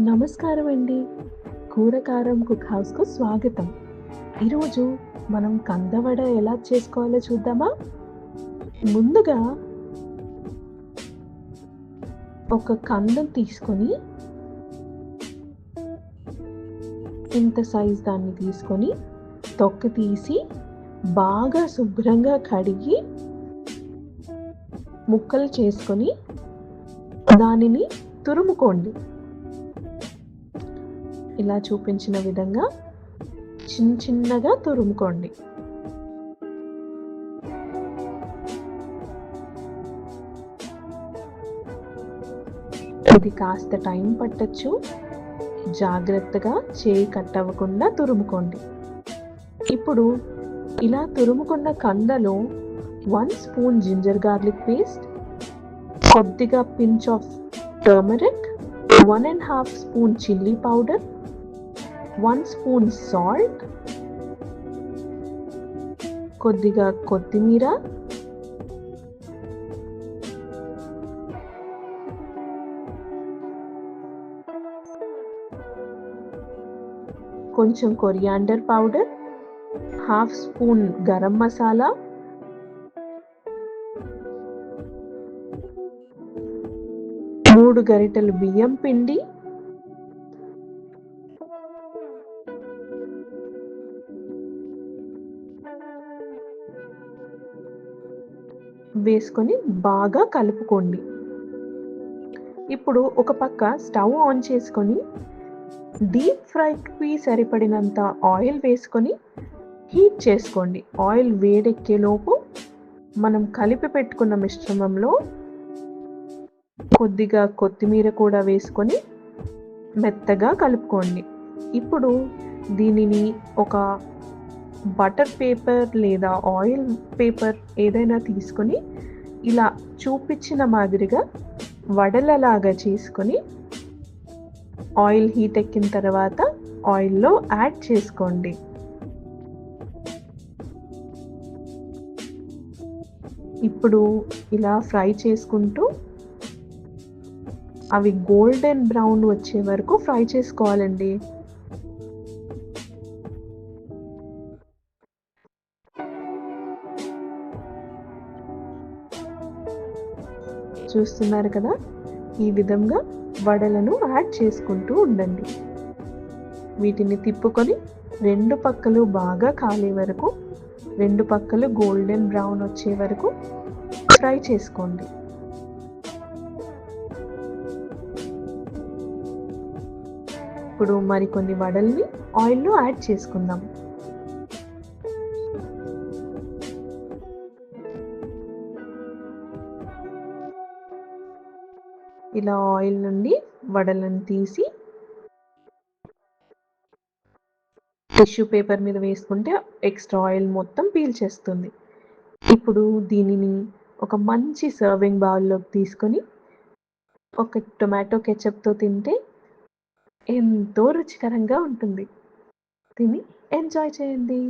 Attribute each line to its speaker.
Speaker 1: నమస్కారం అండి. కూర కారం కుక్ హౌస్‌కు స్వాగతం. ఈరోజు మనం కందవడ ఎలా చేసుకోవాలో చూద్దామా? ముందుగా ఒక కందం తీసుకొని ఇంత సైజ్ దాన్ని తీసుకొని తొక్క తీసి బాగా శుభ్రంగా కడిగి ముక్కలు చేసుకొని దానిని తురుముకోండి. ఇలా చూపించిన విధంగా చిన్న చిన్నగా తురుముకోండి. ఇది కాస్త టైం పట్టొచ్చు. జాగ్రత్తగా చేయి కట్ అవ్వకుండా తురుముకోండి. ఇప్పుడు ఇలా తురుముకున్న కందలో one spoon ginger garlic paste, కొద్దిగా pinch of turmeric, 1 ½ spoon chilli powder, one spoon salt, కొద్దిగా కొత్తిమీర కొంచెం coriander powder, half spoon garam masala మూడు గరిటెలు బియ్యం పిండి వేసుకొని బాగా కలుపుకోండి. ఇప్పుడు ఒక పక్క స్టవ్ ఆన్ చేసుకొని డీప్ ఫ్రైకి సరిపడినంత ఆయిల్ వేసుకొని హీట్ చేసుకోండి. ఆయిల్ వేడెక్కేలోపు మనం కలిపి పెట్టుకున్న మిశ్రమంలో కొద్దిగా కొత్తిమీర కూడా వేసుకొని మెత్తగా కలుపుకోండి. ఇప్పుడు దీనిని ఒక బటర్ పేపర్ లేదా ఆయిల్ పేపర్ ఏదైనా తీసుకొని ఇలా చూపించిన మాదిరిగా వడలలాగా చేసుకొని ఆయిల్ హీట్ ఎక్కిన తర్వాత ఆయిల్‌లో యాడ్ చేసుకోండి. ఇప్పుడు ఇలా ఫ్రై చేసుకుంటూ అవి గోల్డెన్ బ్రౌన్ వచ్చే వరకు ఫ్రై చేసుకోవాలండి. చూస్తున్నారు కదా! ఈ విధంగా వడలను యాడ్ చేసుకుంటూ ఉండండి. వీటిని తిప్పుకొని రెండు పక్కలు బాగా కాలే వరకు, రెండు పక్కలు గోల్డెన్ బ్రౌన్ వచ్చే వరకు ఫ్రై చేసుకోండి. ఇప్పుడు మరికొన్ని వడల్ని ఆయిల్‌లో యాడ్ చేసుకుందాం. ఇలా ఆయిల్ నుండి వడలను తీసి టిష్యూ పేపర్ మీద వేసుకుంటే ఎక్స్‌ట్రా ఆయిల్ మొత్తం పీల్చేస్తుంది. ఇప్పుడు దీనిని ఒక మంచి సర్వింగ్ బౌల్‌లోకి తీసుకొని ఒక టొమాటో కెచప్‌తో తింటే ఎంతో రుచికరంగా ఉంటుంది. తిని ఎంజాయ్ చేయండి.